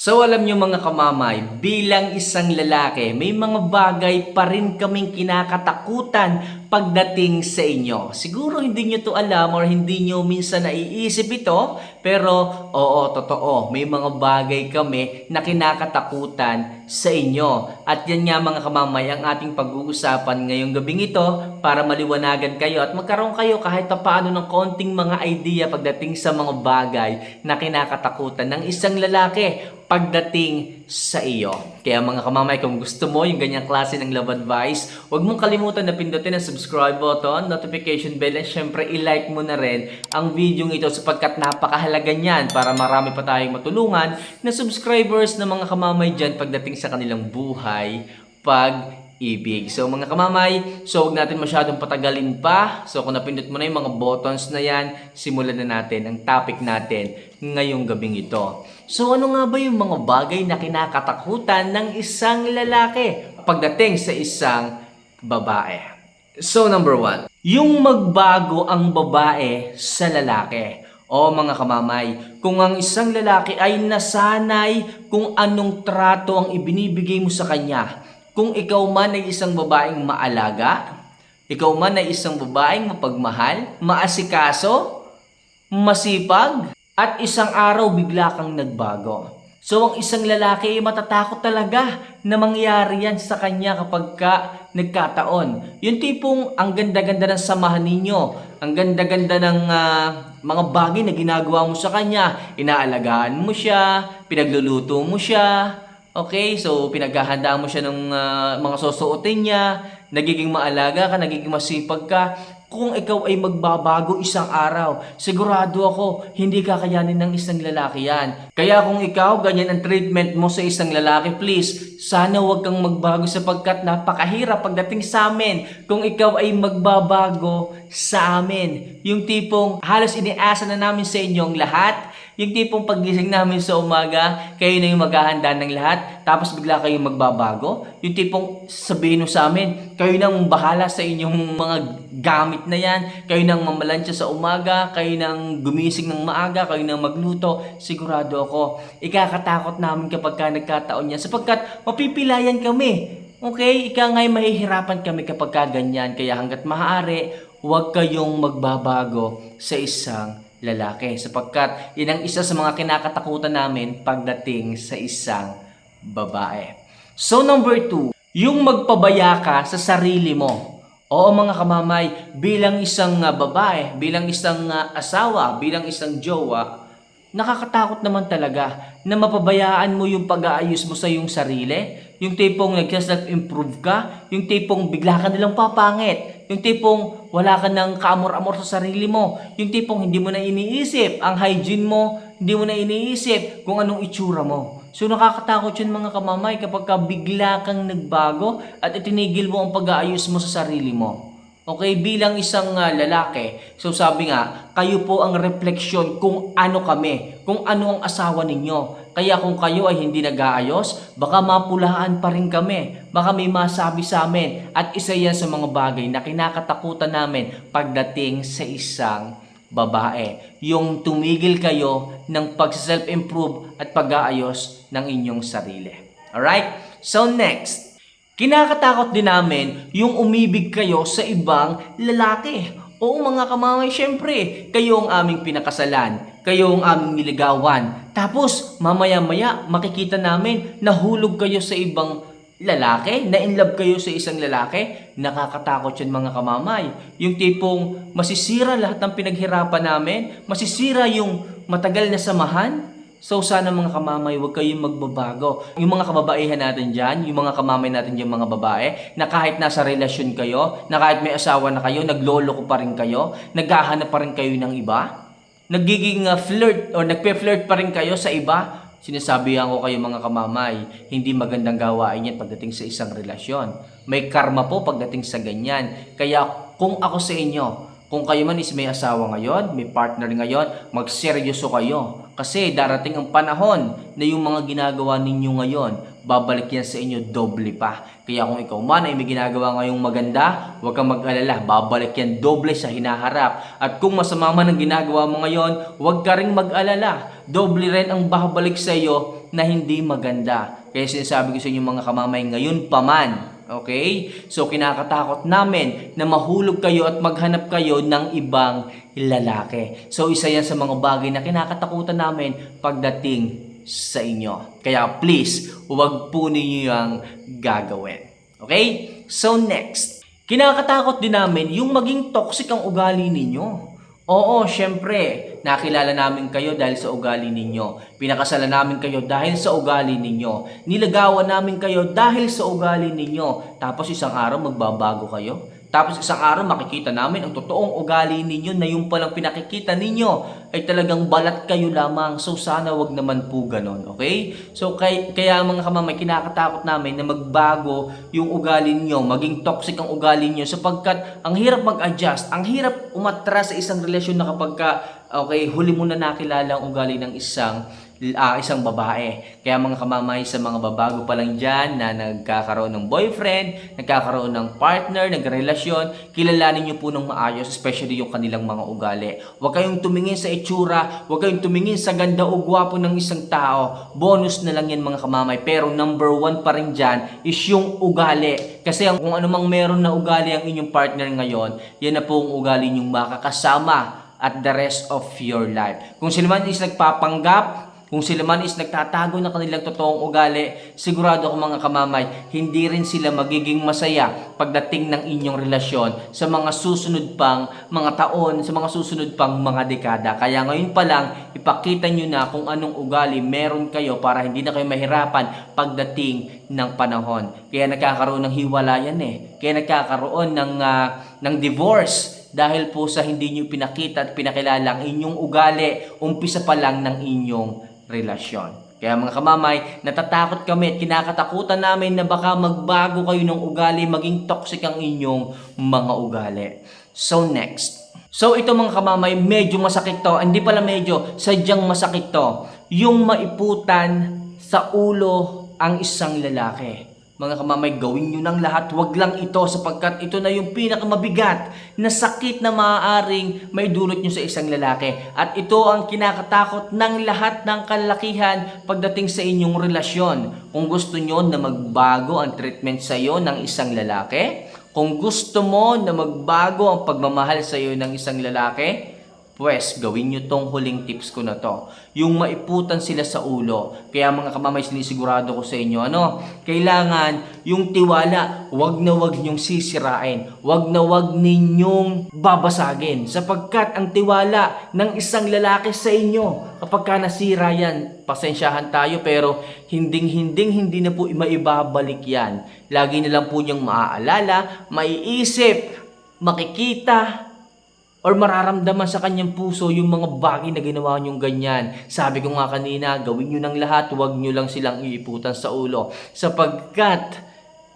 So alam nyo mga kamamay, bilang isang lalaki, may mga bagay pa rin kaming kinakatakutan pagdating sa inyo. Siguro hindi nyo to alam or hindi nyo minsan naiisip ito, pero oo, totoo, may mga bagay kami na kinakatakutan sa inyo. At yan nga mga kamamay ang ating pag-uusapan ngayong gabing ito para maliwanagan kayo at magkaroon kayo kahit pa paano ng konting mga idea pagdating sa mga bagay na kinakatakutan ng isang lalaki pagdating sa iyo. Kaya mga kamamay, kung gusto mo yung ganyang klase ng love advice, huwag mong kalimutan na pindutin ang subscribe button, notification bell, at syempre i-like mo na rin ang video ito sapagkat napakahalaga niyan para marami pa tayong matulungan na subscribers na mga kamamay dyan pagdating sa kanilang buhay pag ibig. So mga kamamay, so huwag natin masyadong patagalin pa. So kung napindot mo na yung mga buttons na yan, simulan na natin ang topic natin ngayong gabing ito. So ano nga ba yung mga bagay na kinakatakutan ng isang lalaki pagdating sa isang babae? So number one, yung magbago ang babae sa lalaki. O mga kamamay, kung ang isang lalaki ay nasanay kung anong trato ang ibinibigay mo sa kanya, kung ikaw man ay isang babaeng maalaga, ikaw man ay isang babaeng mapagmahal, maasikaso, masipag, at isang araw bigla kang nagbago. So ang isang lalaki ay matatakot talaga na mangyari yan sa kanya kapag ka nagkataon. Yung tipong ang ganda-ganda ng samahan ninyo, ang ganda-ganda ng ah, mga bagay na ginagawa mo sa kanya, inaalagaan mo siya, pinagluluto mo siya, Okay, so pinaghahanda mo siya ng ah, mga susuotin niya, nagiging maalaga ka, nagiging masipag ka. Kung ikaw ay magbabago isang araw, sigurado ako, hindi kakayanin ng isang lalaki yan. Kaya kung ikaw, ganyan ang treatment mo sa isang lalaki, please, sana huwag kang magbago sapagkat napakahirap pagdating sa amin kung ikaw ay magbabago sa amin. Yung tipong halos iniasa na namin sa inyong lahat, yung tipong pagising namin sa umaga, kayo na yung maghahanda ng lahat, tapos bigla kayong magbabago. Yung tipong sabihin sa amin, kayo nang bahala sa inyong mga gamit na yan, kayo nang mamalansya sa umaga, kayo nang gumising ng maaga, kayo nang magluto, sigurado ako, ikakatakot namin kapag ka nagkataon yan, sapagkat mapipilayan kami. Okay, ika nga'y mahihirapan kami kapag ka ganyan, kaya hanggat maaari, huwag kayong magbabago sa isang lalaki sapagkat yun ang isa sa mga kinakatakutan namin pagdating sa isang babae. So number two, yung magpabaya ka sa sarili mo. Oo mga kamamay, bilang isang ah, babae, bilang isang ah, asawa, bilang isang jowa, nakakatakot naman talaga na mapabayaan mo yung pag-aayos mo sa iyong sarili. Yung tipong nag-self-improve ka, yung tipong bigla ka nilang papangit, yung tipong wala ka ng kaamor-amor sa sarili mo, yung tipong hindi mo na iniisip ang hygiene mo, hindi mo na iniisip kung anong itsura mo. So nakakatakot yun mga kamamay kapag ka bigla kang nagbago at itinigil mo ang pag-aayos mo sa sarili mo. Okay, bilang isang ah, lalaki, so sabi nga, kayo po ang refleksyon kung ano kami, kung ano ang asawa ninyo. Kaya kung kayo ay hindi nag-aayos, baka mapulahan pa rin kami. Baka may masabi sa amin. At isa yan sa mga bagay na kinakatakutan namin pagdating sa isang babae. Yung tumigil kayo ng pag-self-improve at pag-aayos ng inyong sarili. Alright? So next, Kinakatakot din namin yung umibig kayo sa ibang lalaki. Oo mga kamamay, syempre, kayo ang aming pinakasalan. Kayo ang aming niligawan. Tapos, mamaya-maya, makikita namin nahulog kayo sa ibang lalaki, na in love kayo sa isang lalaki, nakakatakot yun mga kamamay. Yung tipong masisira lahat ng pinaghirapan namin, masisira yung matagal na samahan, So sana mga kamamay, huwag kayong magbabago. Yung mga kababaihan natin dyan, yung mga kamamay natin dyan mga babae, na kahit nasa relasyon kayo, na kahit may asawa na kayo, naglolo ko pa rin kayo, naghahanap pa rin kayo ng iba, nagiging uh, flirt or nagpe-flirt pa rin kayo sa iba, sinasabihan ko kayo mga kamamay, hindi magandang gawain yan pagdating sa isang relasyon. May karma po pagdating sa ganyan. Kaya kung ako sa inyo, kung kayo man is may asawa ngayon, may partner ngayon, magseryoso kayo. Kasi darating ang panahon na yung mga ginagawa ninyo ngayon, babalik yan sa inyo doble pa. Kaya kung ikaw man ay may ginagawa ngayong maganda, huwag kang mag-alala, babalik yan doble sa hinaharap. At kung masama man ang ginagawa mo ngayon, huwag ka ring mag-alala. Doble rin ang babalik sa iyo na hindi maganda. Kaya sinasabi ko sa inyo mga kamamay, ngayon pa man, Okay? So kinakatakot namin na mahulog kayo at maghanap kayo ng ibang lalaki. So isa yan sa mga bagay na kinakatakutan namin pagdating sa inyo. Kaya please, huwag po ninyo yung gagawin. Okay? So next, kinakatakot din namin yung maging toxic ang ugali ninyo. Oo, syempre, nakilala namin kayo dahil sa ugali ninyo. Pinakasalan namin kayo dahil sa ugali ninyo. Nilagawan namin kayo dahil sa ugali ninyo. Tapos isang araw magbabago kayo. Tapos isang araw makikita namin ang totoong ugali ninyo na yung palang pinakikita ninyo ay talagang balat kayo lamang. So sana wag naman po ganon, okay? So kay, kaya mga kamamay, kinakatakot namin na magbago yung ugali ninyo, maging toxic ang ugali ninyo sapagkat ang hirap mag-adjust, ang hirap umatras sa isang relasyon na kapag ka, okay, huli mo na nakilala ang ugali ng isang ah, isang babae. Kaya mga kamamay sa mga babago pa lang dyan na nagkakaroon ng boyfriend, nagkakaroon ng partner, nagrelasyon, kilalanin nyo po ng maayos, especially yung kanilang mga ugali. Huwag kayong tumingin sa itsura, huwag kayong tumingin sa ganda o gwapo ng isang tao. Bonus na lang yan mga kamamay. Pero number one pa rin dyan is yung ugali. Kasi kung anumang meron na ugali ang inyong partner ngayon, yan na po ang ugali nyong makakasama at the rest of your life. Kung sila man is nagpapanggap, kung sila man is nagtatago ng kanilang totoong ugali, sigurado ako mga kamamay, hindi rin sila magiging masaya pagdating ng inyong relasyon sa mga susunod pang mga taon, sa mga susunod pang mga dekada. Kaya ngayon pa lang, ipakita nyo na kung anong ugali meron kayo para hindi na kayo mahirapan pagdating ng panahon. Kaya nagkakaroon ng hiwalayan eh. Kaya nagkakaroon ng, ah, ng divorce dahil po sa hindi nyo pinakita at pinakilala ang inyong ugali, umpisa pa lang ng inyong relasyon. Kaya mga kamamay, natatakot kami at kinakatakutan namin na baka magbago kayo ng ugali, maging toxic ang inyong mga ugali. So next. So ito mga kamamay, medyo masakit to. Hindi pala medyo, sadyang masakit to. Yung maiputan sa ulo ang isang lalaki. Mga kamamay, gawin nyo ng lahat. Huwag lang ito sapagkat ito na yung pinakamabigat na sakit na maaaring may dulot nyo sa isang lalaki. At ito ang kinakatakot ng lahat ng kalakihan pagdating sa inyong relasyon. Kung gusto nyo na magbago ang treatment sa iyo ng isang lalaki, kung gusto mo na magbago ang pagmamahal sa iyo ng isang lalaki, Pwes, gawin nyo tong huling tips ko na to. Yung maiputan sila sa ulo. Kaya mga kamamay, sinisigurado ko sa inyo, ano? Kailangan yung tiwala, wag na wag nyong sisirain. Wag na wag ninyong babasagin. Sapagkat ang tiwala ng isang lalaki sa inyo, kapag ka nasira yan, pasensyahan tayo, pero hinding-hinding hindi na po maibabalik yan. Lagi na lang po niyang maaalala, maiisip, makikita, or mararamdaman sa kanyang puso yung mga bagay na ginawa niyong ganyan. Sabi ko nga kanina, gawin niyo ng lahat, huwag niyo lang silang iiputan sa ulo. Sapagkat,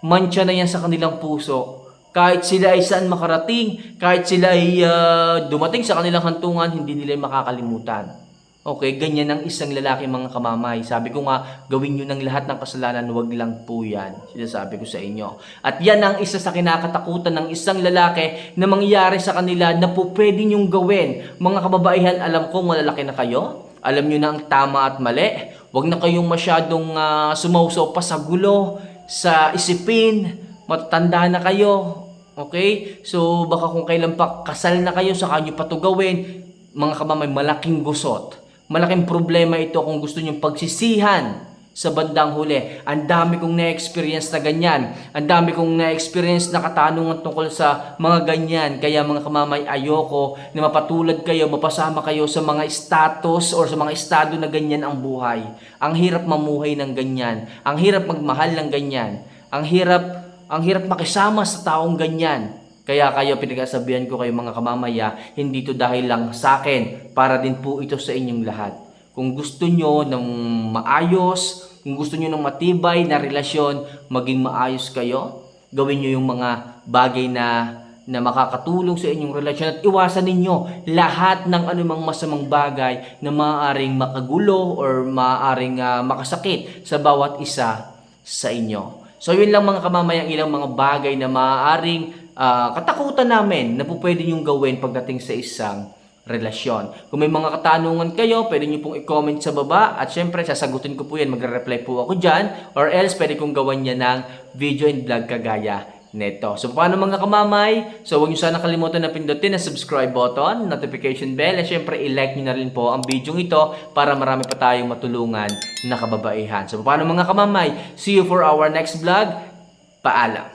mancha na yan sa kanilang puso. Kahit sila ay saan makarating, kahit sila ay ah, dumating sa kanilang hantungan, hindi nila makakalimutan. Okay, ganyan ang isang lalaki mga kamamay. Sabi ko nga, gawin nyo ng lahat ng kasalanan, wag lang po yan. Sinasabi ko sa inyo. At yan ang isa sa kinakatakutan ng isang lalaki na mangyari sa kanila na po pwede nyong gawin. Mga kababaihan, alam ko malalaki na kayo. Alam nyo na ang tama at mali. Wag na kayong masyadong uh, sumausaw pa sa gulo, sa isipin. Matatanda na kayo. Okay? So, baka kung kailan pa kasal na kayo, saka nyo pa to gawin. Mga kabamay, malaking gusot. Malaking problema ito kung gusto nyong pagsisihan sa bandang huli. Ang dami kong na-experience na ganyan. Ang dami kong na-experience na katanungan tungkol sa mga ganyan. Kaya mga kamamay, ayoko na mapatulad kayo, mapasama kayo sa mga status or sa mga estado na ganyan ang buhay. Ang hirap mamuhay ng ganyan. Ang hirap magmahal ng ganyan. Ang hirap, ang hirap makisama sa taong ganyan. Kaya kayo pinagsasabihan ko kayo mga kamamaya, hindi to dahil lang sa akin, para din po ito sa inyong lahat. Kung gusto nyo ng maayos, kung gusto nyo ng matibay na relasyon, maging maayos kayo, gawin nyo yung mga bagay na na makakatulong sa inyong relasyon at iwasan ninyo lahat ng anumang masamang bagay na maaaring makagulo or maaaring uh, makasakit sa bawat isa sa inyo. So yun lang mga kamamayang ilang mga bagay na maaaring uh, katakutan namin na po pwede nyong gawin pagdating sa isang relasyon. Kung may mga katanungan kayo, pwede nyo pong i-comment sa baba at syempre sasagutin ko po yan, magre-reply po ako dyan or else pwede kong gawan niya ng video and vlog kagaya neto. So paano mga kamamay? So huwag nyo sana kalimutan na pindutin ang subscribe button, notification bell, at syempre i-like nyo na rin po ang video ito para marami pa tayong matulungan na kababaihan. So paano mga kamamay? See you for our next vlog. Paalam!